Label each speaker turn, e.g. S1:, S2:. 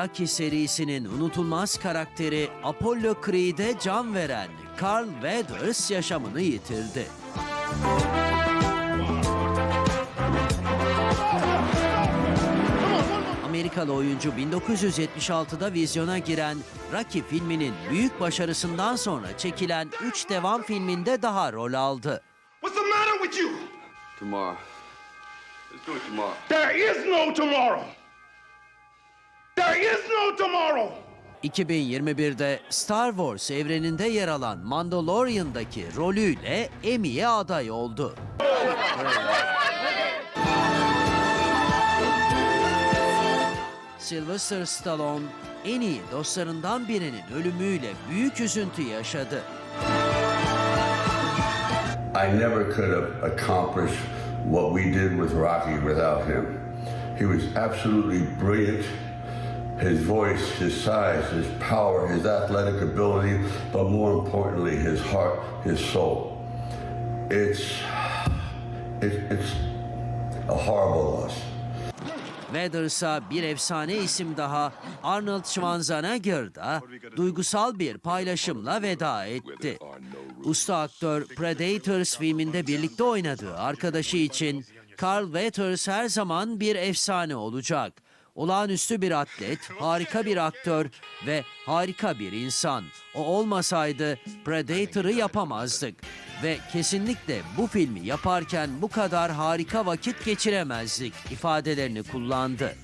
S1: Rocky serisinin unutulmaz karakteri Apollo Creed'e can veren Carl Weathers yaşamını yitirdi. Amerikalı oyuncu 1976'da vizyona giren Rocky filminin büyük başarısından sonra çekilen 3 devam filminde daha rol aldı.
S2: What's the matter with you?
S3: Tomorrow. Let's do it tomorrow.
S2: There is no tomorrow. There is no tomorrow.
S1: 2021'de Star Wars evreninde yer alan Mandalorian'daki rolüyle Emmy'ye aday oldu. Sylvester Stallone en iyi dostlarından birinin ölümüyle büyük üzüntü yaşadı.
S4: I never could have accomplished what we did with Rocky without him. He was absolutely brilliant. His voice, his size, his power, his athletic ability, but more importantly, his heart, his soul. It's, it, it's a horrible loss.
S1: Weathers'a bir efsane isim daha Arnold Schwarzenegger da duygusal bir paylaşımla veda etti. Usta aktör Predators filminde birlikte oynadığı arkadaşı için Carl Weathers her zaman bir efsane olacak. Olağanüstü bir atlet, harika bir aktör ve harika bir insan. O olmasaydı Predator'ı yapamazdık. Ve kesinlikle bu filmi yaparken bu kadar harika vakit geçiremezdik ifadelerini kullandı.